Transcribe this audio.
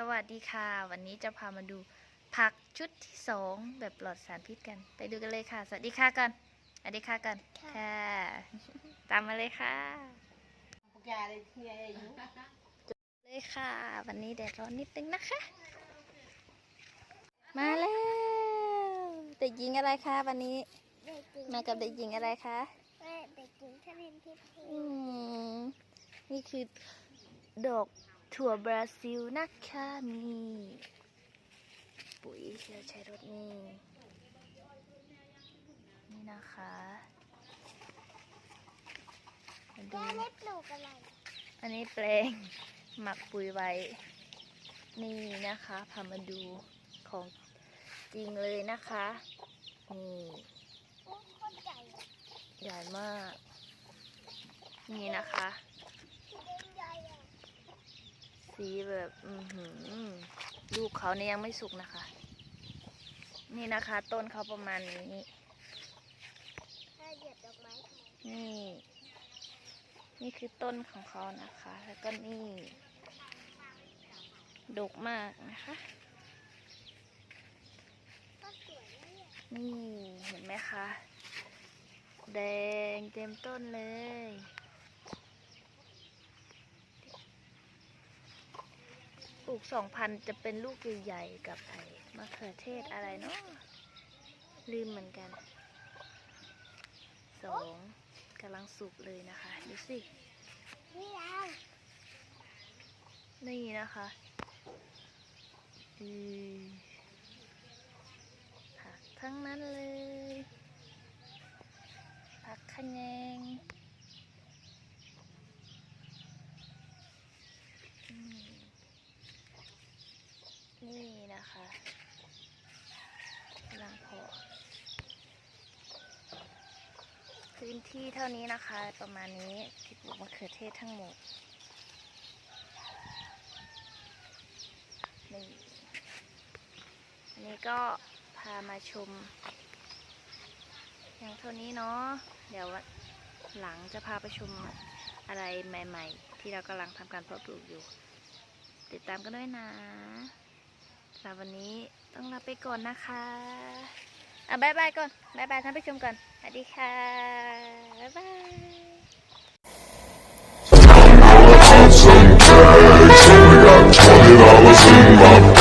สวัสดีค่ะ วันนี้จะพามาดูผักชุดที่สองแบบปลอดสารพิษกัน ไปดูกันเลยค่ะ สวัสดีค่ะกันสวัสดีค่ะกันค่ะค่ะ ตามมาเลยค่ะพวกยาเลยที่อายุเลยค่ะ วันนี้แดดร้อนนิดนึงนะคะ มาแล้วเด็กหญิงอะไรคะวันนี้เด็กหญิงมากับเด็กหญิงอะไรคะแม่เด็กหญิงทรินทิพย์อืมนี่คือดอก ถั่วบราซิลนะคะนี่ปุ๋ยที่เราใช้รถนี่นี่นะคะมาดูแม่ได้ปลูกอะไร อันนี้แปลงหมักปุ๋ยไว้ นี่นะคะพามาดูของจริงเลยนะคะ นี่ใหญ่มาก นี่นะคะ ที่เล่นใหญ่อะ สีแบบอือหือลูกเขาเนี่ยยังไม่สุกนะคะ นี่นะคะ ต้นเขาประมาณนี้นี่ นี่คือต้นของเขานะคะ แล้วก็นี่ดกมากนะคะนี่เห็นไหมคะ แดงเต็มต้นเลย ปลู กสองพันจะเป็นลูกใหญ่ๆกับไอ้มะเขือเทศอะไรเนาะลืมเหมือนกันสองกำลังสุกเลยนะคะ ดูสิ นี่นะคะผักทั้งนั้นเลยผักขะแยงอืม นะคะกำลังพาะพื้นที่เท่านี้นะคะ ประมาณนี้ที่ปลูกมะเขือเทศทั้งหมดนี่อันนี้ก็พามาชม อย่างเท่านี้เนาะเดี๋ยวหลังจะพาไปชมอะไรใหม่ ๆ ที่เรากำลังทำการเพาะปลูกอยู่ ติดตามกันด้วยนะ หรับวันนี้ต้องลาไปก่อนนะคะอะบายบายก่อนบายบายท่านผู้ชมก่อนสวัสดีค่ะบายบาย